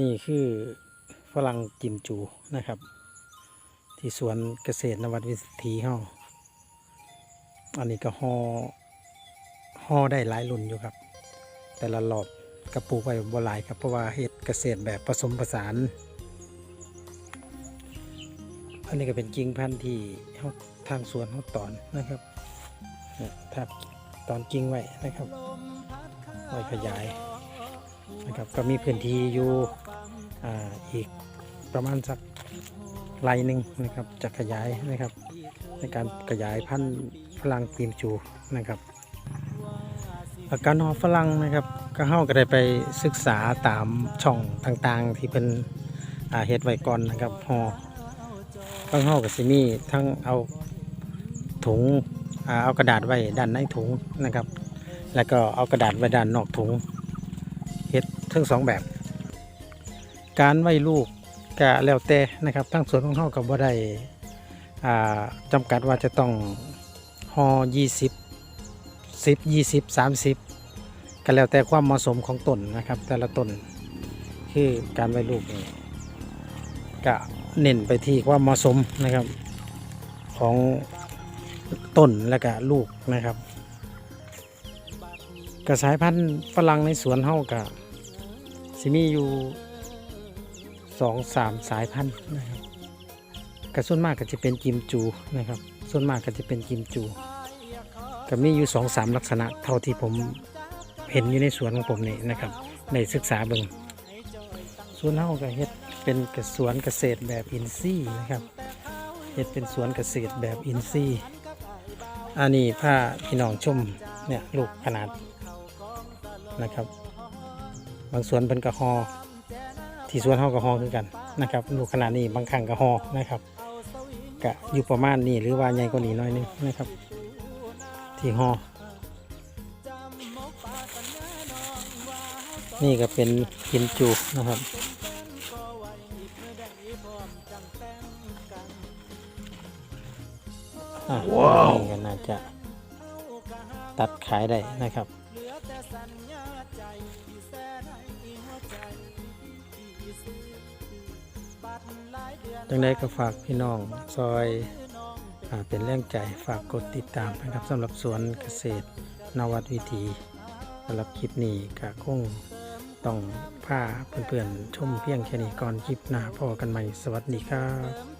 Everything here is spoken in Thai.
นี่คือฝรั่งกิมจูนะครับ ที่สวนเกษตรนวัดวิถีเฮาอันนี้ก็ห่อห่อได้หลายรุ่นอยู่ครับ แต่ละรอบกระปลูกไว้บ่หลายครับเพราะว่าเฮ็ดเกษตรแบบผสมผสาน อันนี้ก็เป็นกิ่งพันธุ์ที่เฮาทางสวนเฮาตอนนะครับนี่ทับตอนกิ่งไว้นะครับไว้ขยายนะครับก็มีพื้นที่อยู่ อีกประมาณสักไรหนึ่งนะครับจะขยายนะครับ ในการขยายพันธุ์ฝรั่งกิมจูนะครับอาการหอฝรั่งนะครับก็เฮาก็ได้ไปศึกษาตามช่องต่างๆ ที่เป็นเฮ็ดไวก่อนนะครับหอข้างเฮากับซิมีทั้งเอาถุงอเอากระดาษไว้ด้านในถุงนะครับ แล้วก็เอากระดาษไว้ด้านนอกถุงเฮ็ดทั้งสองแบบ การไว้ลูกก็แล้วแต่นะครับทั้งสวนของเฮากับว่ได้จำกัดว่าจะต้องห่อ20 10 20 30 ก็แล้วแต่ความเหมาะสมของต้นนะครับ แต่ละต้นคือการไว้ลูกนี่ก็เน้นไปที่ความเหมาะสมนะครับของต้นและก็ลูกนะครับกระสายพันธุ์ฝรั่งในสวนเฮากะสิมีอยู่ สองสามสายพันธุ์นะครับกระส่วนมากก็จะเป็นกิมจูนะครับ ส่วนมากก็จะเป็นกิมจูก็มีอยู่สองสามลักษณะเท่าที่ผมเห็นอยู่ในสวนของผมนี่นะครับ ในศึกษาเบิงสวนเฮาก็เฮ็ดเป็นกระสวนเกษตรแบบอินทรีย์นะครับเฮ็ดเป็นสวนเกษตรแบบอินทรีย์อันนี้ผ้าพี่น้องชมเนี่ยลูกขนาดนะครับ บางสวนเป็นกระหอ ที่สวนเฮากระหอคือกันนะครับลูกขนาดนี้บางครั้งกระหอนะครับกะอยู่ประมาณนี้หรือว่าใหญ่กว่านี้หน้อยนึงนะครับ ที่หอนี่ก็เป็นกินจูนะครับอะนี่ก็น่าจะตัดขายได้นะครับ จังได้ก็ฝากพี่น้องซอยอเป็นแรงใจฝากกดติดตามนะครับสำหรับสวนเกษตรนวัดวิถีสำหรับคลิปนี้ก็คงต้องพาเพื่อนๆชมเพียงแค่นี้ก่อนคลิปหน้าพอกันใหม่สวัสดีครับ